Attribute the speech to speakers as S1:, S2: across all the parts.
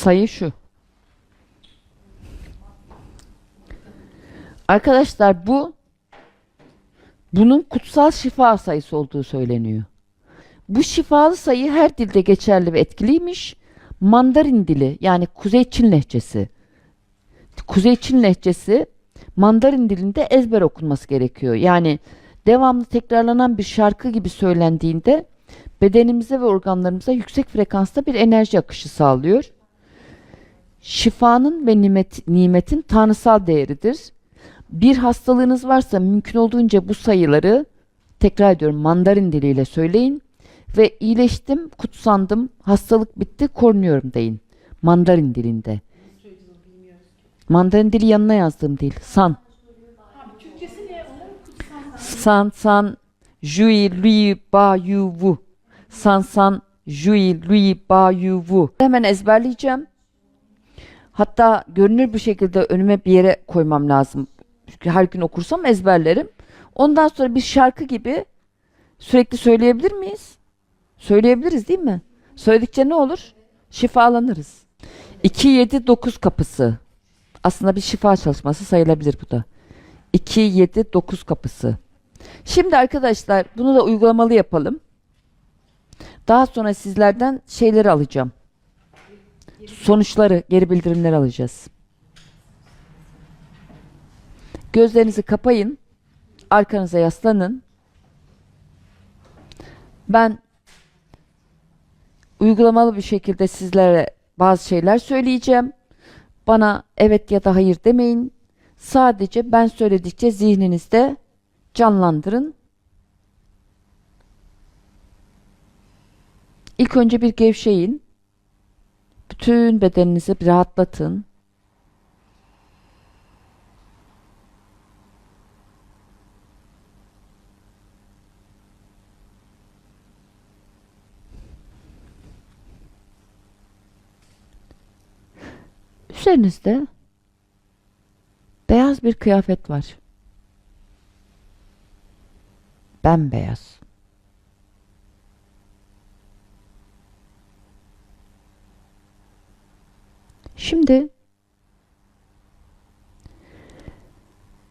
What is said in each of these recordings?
S1: Sayı şu. Arkadaşlar bu bunun kutsal şifa sayısı olduğu söyleniyor. Bu şifalı sayı her dilde geçerli ve etkiliymiş. Mandarin dili yani Kuzey Çin lehçesi. Kuzey Çin lehçesi Mandarin dilinde ezber okunması gerekiyor. Yani devamlı tekrarlanan bir şarkı gibi söylendiğinde bedenimize ve organlarımıza yüksek frekansta bir enerji akışı sağlıyor. Şifanın ve nimet, nimetin tanrısal değeridir. Bir hastalığınız varsa mümkün olduğunca bu sayıları tekrar ediyorum Mandarin diliyle söyleyin ve iyileştim, kutsandım, hastalık bitti, korunuyorum deyin. Mandarin dilinde. Mandarin dili yanına yazdığım dil. San. San san jui lui ba yu vu. San san jui lui ba yu vu. Hemen ezberleyeceğim. Hatta görünür bir şekilde önüme bir yere koymam lazım. Çünkü her gün okursam ezberlerim. Ondan sonra bir şarkı gibi sürekli söyleyebilir miyiz? Söyleyebiliriz değil mi? Söyledikçe ne olur? Şifalanırız. 2-7-9 kapısı. Aslında bir şifa çalışması sayılabilir bu da. 2-7-9 kapısı. Şimdi arkadaşlar bunu da uygulamalı yapalım. Daha sonra sizlerden şeyleri alacağım. Sonuçları, geri bildirimleri alacağız. Gözlerinizi kapayın. Arkanıza yaslanın. Ben uygulamalı bir şekilde sizlere bazı şeyler söyleyeceğim. Bana evet ya da hayır demeyin. Sadece ben söyledikçe zihninizde canlandırın. İlk önce bir gevşeyin. Bütün bedeninizi bir rahatlatın. Üzerinizde beyaz bir kıyafet var. Bembeyaz. Şimdi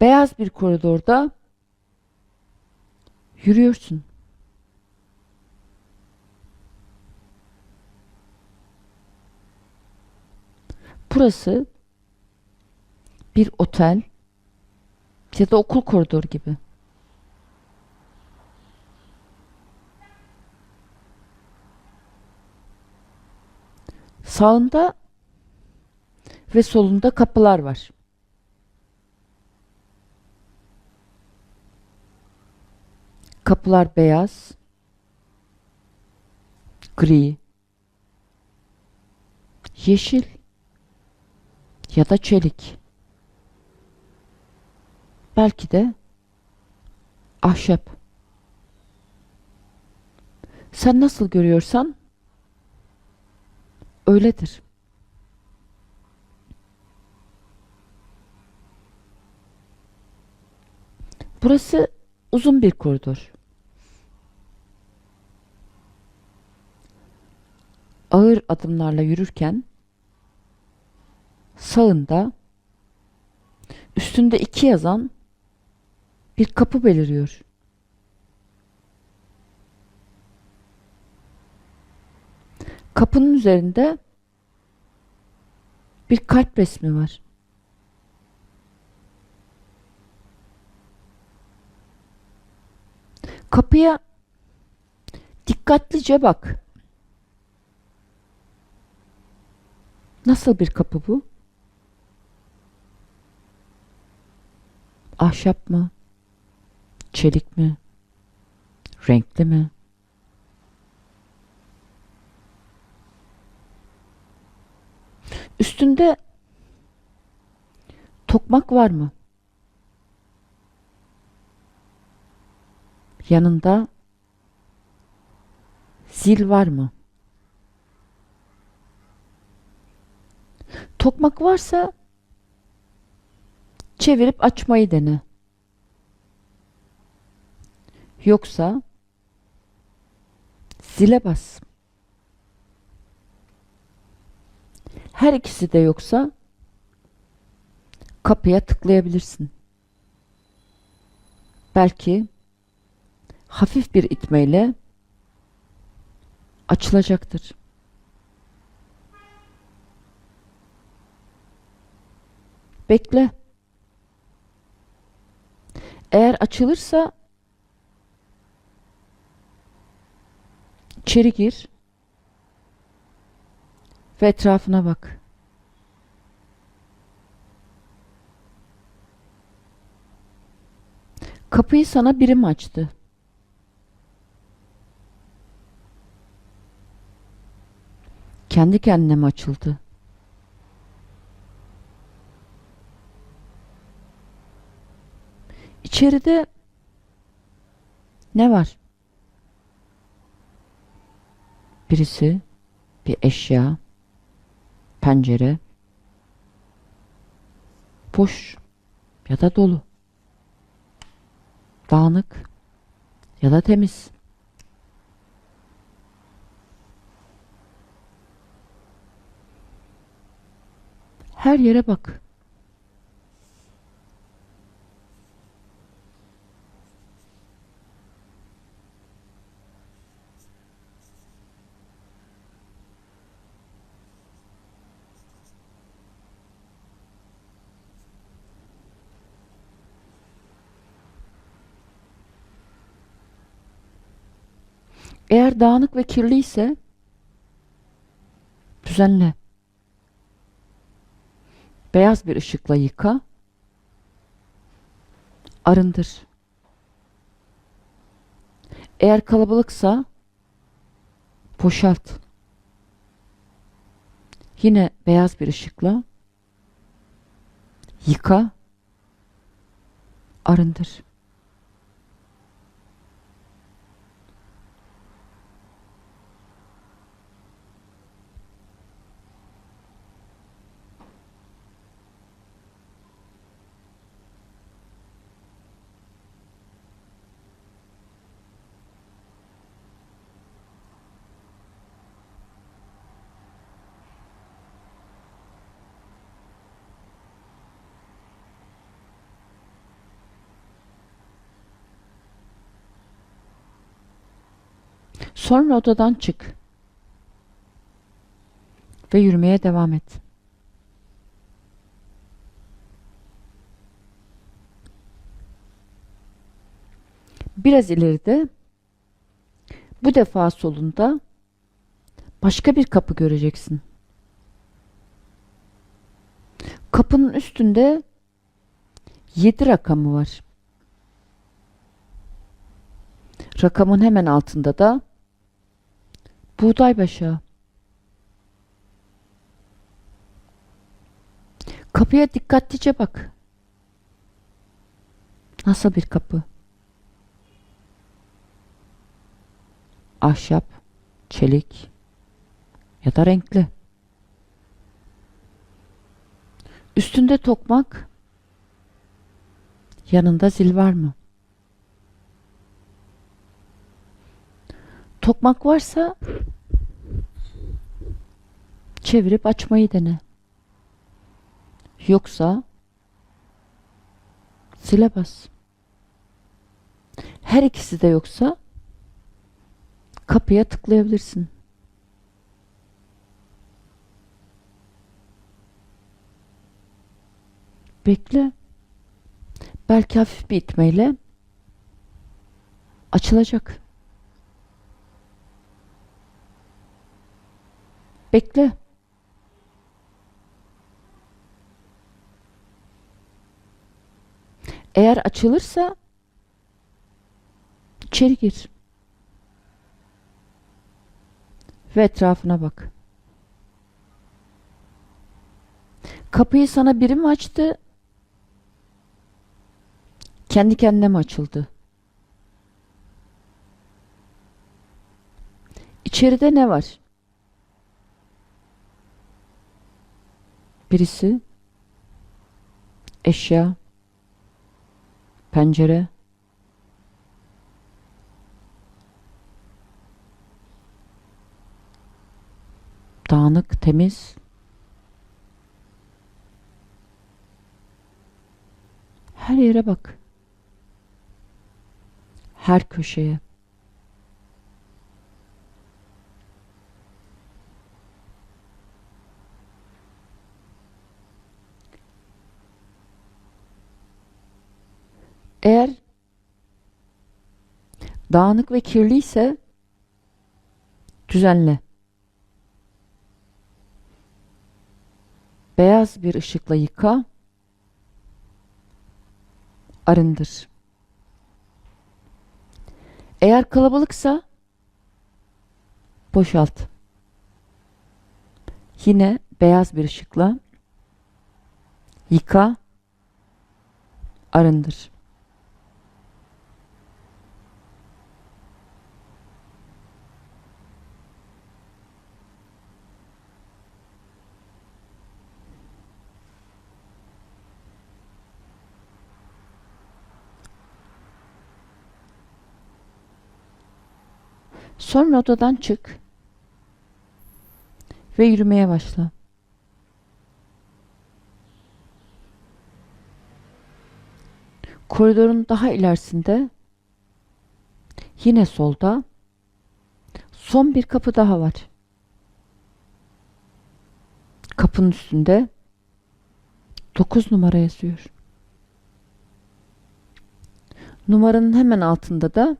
S1: beyaz bir koridorda yürüyorsun. Burası bir otel ya da okul koridoru gibi. Sağında ve solunda kapılar var. Kapılar beyaz, gri, yeşil ya da çelik. Belki de ahşap. Sen nasıl görüyorsan öyledir. Burası uzun bir koridor. Ağır adımlarla yürürken sağında üstünde iki yazan bir kapı beliriyor. Kapının üzerinde bir kalp resmi var. Kapıya dikkatlice bak. Nasıl bir kapı bu? Ahşap mı? Çelik mi? Renkli mi? Üstünde tokmak var mı? Yanında zil var mı? Tokmak varsa çevirip açmayı dene. Yoksa zile bas. Her ikisi de yoksa kapıya tıklayabilirsin. Belki hafif bir itmeyle açılacaktır. Bekle. Eğer açılırsa içeri gir ve etrafına bak. Kapıyı sana biri mi açtı? Kendi kendine açıldı? İçeride ne var? Birisi, bir eşya, pencere, boş ya da dolu, dağınık ya da temiz. Her yere bak. Eğer dağınık ve kirliyse düzenle. Beyaz bir ışıkla yıka. Arındır. Eğer kalabalıksa boşalt. Yine beyaz bir ışıkla yıka. Arındır. Sonra odadan çık. Ve yürümeye devam et. Biraz ileride bu defa solunda başka bir kapı göreceksin. Kapının üstünde 7 rakamı var. Rakamın hemen altında da buğday başağı. Kapıya dikkatlice bak. Nasıl bir kapı? Ahşap, çelik ya da renkli. Üstünde tokmak, yanında zil var mı? Tokmak varsa çevirip açmayı dene. Yoksa zile bas. Her ikisi de yoksa kapıya tıklayabilirsin. Bekle. Belki hafif bir itmeyle açılacak. Bekle. Eğer açılırsa içeri gir. Ve etrafına bak. Kapıyı sana biri mi açtı? Kendi kendine mi açıldı? İçeride ne var? Birisi eşya, pencere, dağınık, temiz, her yere bak, her köşeye. Eğer dağınık ve kirliyse düzenle. Beyaz bir ışıkla yıka, arındır. Eğer kalabalıksa boşalt. Yine beyaz bir ışıkla yıka, arındır. Sonra odadan çık ve yürümeye başla. Koridorun daha ilerisinde yine solda son bir kapı daha var. Kapının üstünde 9 numara yazıyor. Numaranın hemen altında da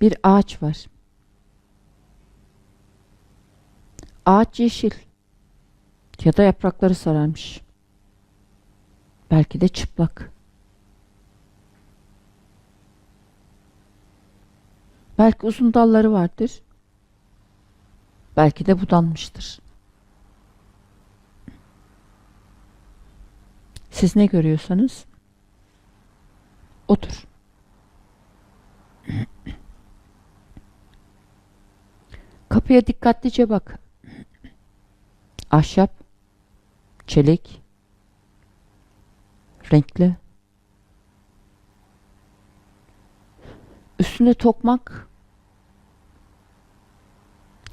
S1: bir ağaç var. Ağaç yeşil ya da yaprakları sararmış. Belki de çıplak. Belki uzun dalları vardır. Belki de budanmıştır. Siz ne görüyorsanız odur. Kapıya dikkatlice bak. Ahşap, çelik, renkli. Üstünde tokmak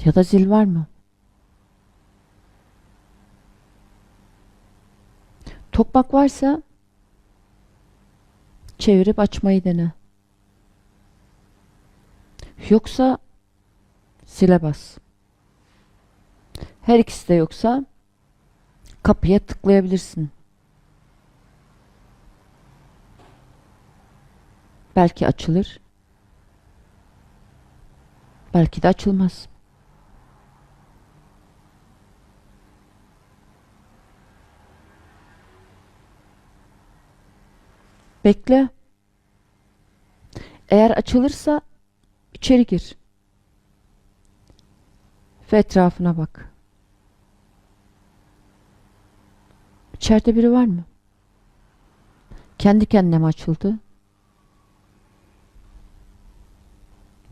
S1: ya da zil var mı? Tokmak varsa çevirip açmayı dene. Yoksa zile bas. Her ikisi de yoksa kapıya tıklayabilirsin. Belki açılır. Belki de açılmaz. Bekle. Eğer açılırsa içeri gir. Ve etrafına bak. İçeride biri var mı? Kendi kendine mi açıldı?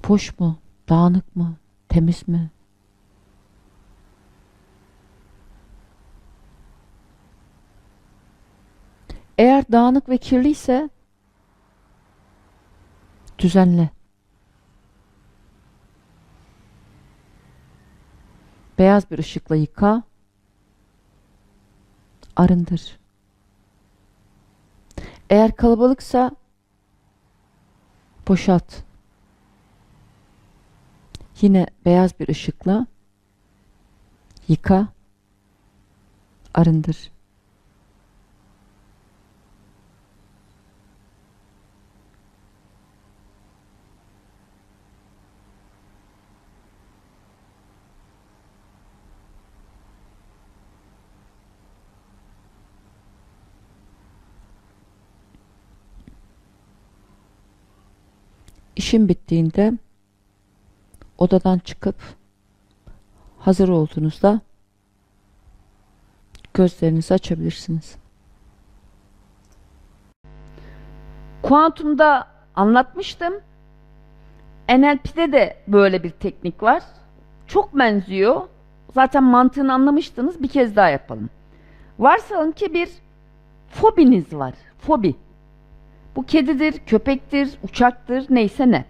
S1: Boş mu? Dağınık mı? Temiz mi? Eğer dağınık ve kirliyse düzenle. Beyaz bir ışıkla yıka, arındır. Eğer kalabalıksa boşalt. Yine beyaz bir ışıkla yıka, arındır. İşin bittiğinde odadan çıkıp hazır olduğunuzda gözlerinizi açabilirsiniz. Kuantumda anlatmıştım. NLP'de de böyle bir teknik var. Çok benziyor. Zaten mantığını anlamıştınız. Bir kez daha yapalım. Varsayalım ki bir fobiniz var. Fobi. Bu kedidir, köpektir, uçaktır, neyse ne.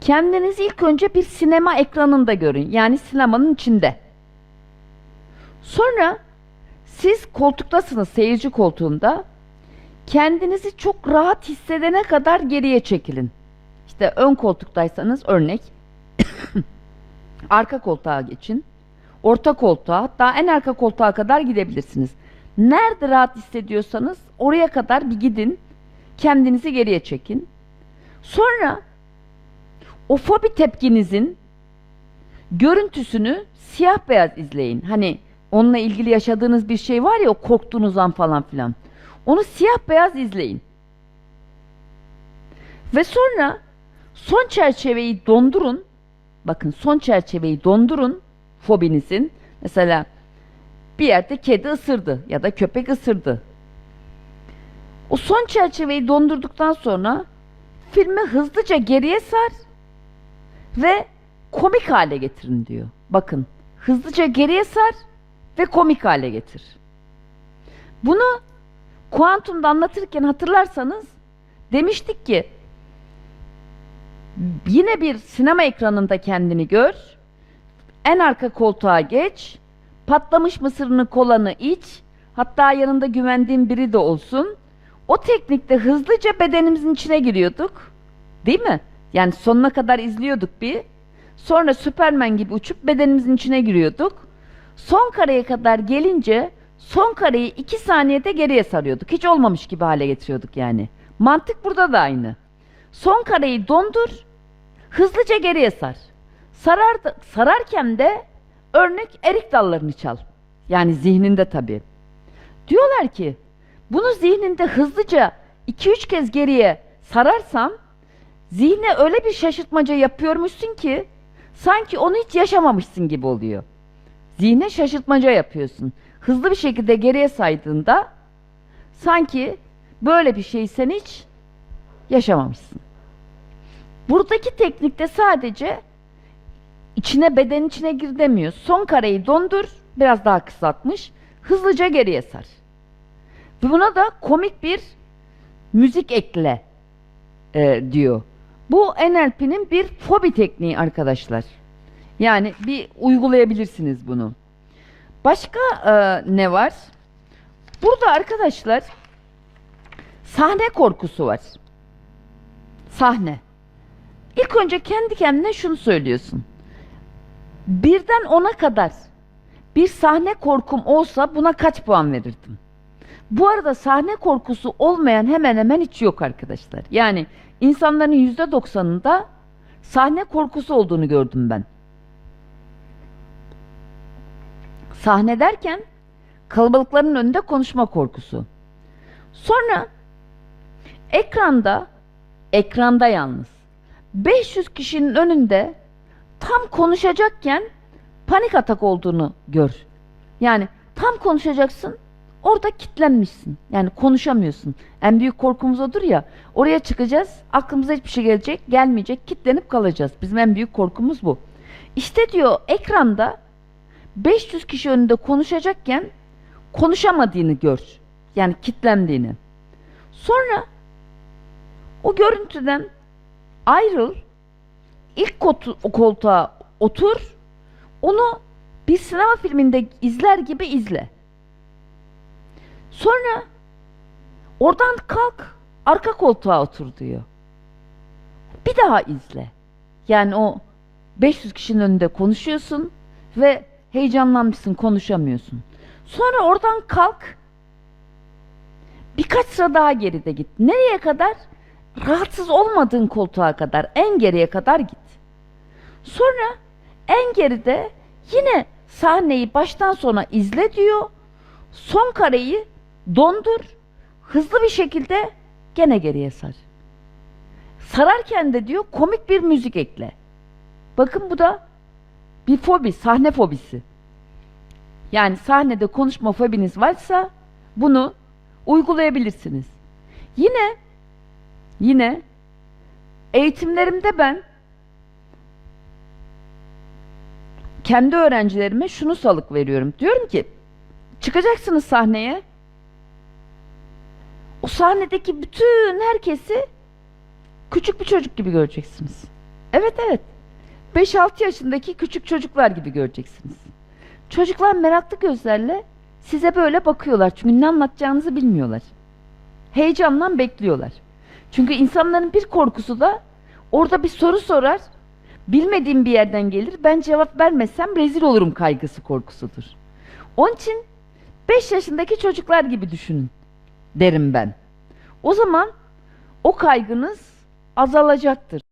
S1: Kendinizi ilk önce bir sinema ekranında görün. Yani sinemanın içinde. Sonra siz koltuktasınız, seyirci koltuğunda kendinizi çok rahat hissedene kadar geriye çekilin. İşte ön koltuktaysanız örnek arka koltuğa geçin. Orta koltuğa hatta en arka koltuğa kadar gidebilirsiniz. Nerede rahat hissediyorsanız oraya kadar bir gidin. Kendinizi geriye çekin. Sonra o fobi tepkinizin görüntüsünü siyah beyaz izleyin. Hani onunla ilgili yaşadığınız bir şey var ya o korktuğunuz an falan filan. Onu siyah beyaz izleyin. Ve sonra son çerçeveyi dondurun. Bakın son çerçeveyi dondurun fobinizin. Mesela bir yerde kedi ısırdı ya da köpek ısırdı. O son çerçeveyi dondurduktan sonra filmi hızlıca geriye sar ve komik hale getirin diyor. Bakın hızlıca geriye sar ve komik hale getir. Bunu kuantumda anlatırken hatırlarsanız demiştik ki yine bir sinema ekranında kendini gör. En arka koltuğa geç. Patlamış mısırını kolanı iç. Hatta yanında güvendiğin biri de olsun. O teknikte hızlıca bedenimizin içine giriyorduk. Değil mi? Yani sonuna kadar izliyorduk bir. Sonra Süpermen gibi uçup bedenimizin içine giriyorduk. Son kareye kadar gelince son kareyi iki saniyede geriye sarıyorduk. Hiç olmamış gibi hale getiriyorduk yani. Mantık burada da aynı. Son kareyi dondur, hızlıca geriye sar. Sarar, sararken de örnek erik dallarını çal. Yani zihninde tabii. Diyorlar ki bunu zihninde hızlıca 2-3 kez geriye sararsam zihne öyle bir şaşırtmaca yapıyormuşsun ki sanki onu hiç yaşamamışsın gibi oluyor. Zihne şaşırtmaca yapıyorsun. Hızlı bir şekilde geriye saydığında sanki böyle bir şey sen hiç yaşamamışsın. Buradaki teknikte sadece içine beden içine gir demiyor. Son kareyi dondur, biraz daha kısaltmış, hızlıca geriye sar. Buna da komik bir müzik ekle e, diyor. Bu NLP'nin bir fobi tekniği arkadaşlar. Yani bir uygulayabilirsiniz bunu. Başka e, ne var? Burada arkadaşlar sahne korkusu var. Sahne. İlk önce kendi kendine şunu söylüyorsun. Birden ona kadar bir sahne korkum olsa buna kaç puan verirdim? Bu arada sahne korkusu olmayan hemen hemen hiç yok arkadaşlar. Yani insanların yüzde doksanında sahne korkusu olduğunu gördüm ben. Sahne derken kalabalıkların önünde konuşma korkusu. Sonra ekranda, ekranda yalnız 500 kişinin önünde tam konuşacakken panik atak olduğunu gör. Yani tam konuşacaksın orada kitlenmişsin. Yani konuşamıyorsun. En büyük korkumuz odur ya. Oraya çıkacağız. Aklımıza hiçbir şey gelecek, gelmeyecek. Kitlenip kalacağız. Bizim en büyük korkumuz bu. İşte diyor ekranda 500 kişi önünde konuşacakken konuşamadığını gör. Yani kitlendiğini. Sonra o görüntüden ayrıl. ilk koltuğa otur. Onu bir sinema filminde izler gibi izle. Sonra oradan kalk arka koltuğa otur diyor. Bir daha izle. Yani o 500 kişinin önünde konuşuyorsun ve heyecanlanmışsın konuşamıyorsun. Sonra oradan kalk birkaç sıra daha geride git. Nereye kadar? Rahatsız olmadığın koltuğa kadar en geriye kadar git. Sonra en geride yine sahneyi baştan sona izle diyor. Son kareyi dondur. Hızlı bir şekilde gene geriye sar. Sararken de diyor komik bir müzik ekle. Bakın bu da bir fobi, sahne fobisi. Yani sahnede konuşma fobiniz varsa bunu uygulayabilirsiniz. Yine yine eğitimlerimde ben kendi öğrencilerime şunu salık veriyorum. Diyorum ki çıkacaksınız sahneye. O sahnedeki bütün herkesi küçük bir çocuk gibi göreceksiniz. Evet evet. 5-6 yaşındaki küçük çocuklar gibi göreceksiniz. Çocuklar meraklı gözlerle size böyle bakıyorlar çünkü ne anlatacağınızı bilmiyorlar. heyecanla bekliyorlar. Çünkü insanların bir korkusu da orada bir soru sorar, bilmediğim bir yerden gelir, ben cevap vermezsem rezil olurum kaygısı korkusudur. Onun için 5 yaşındaki çocuklar gibi düşünün derim ben. O zaman o kaygınız azalacaktır.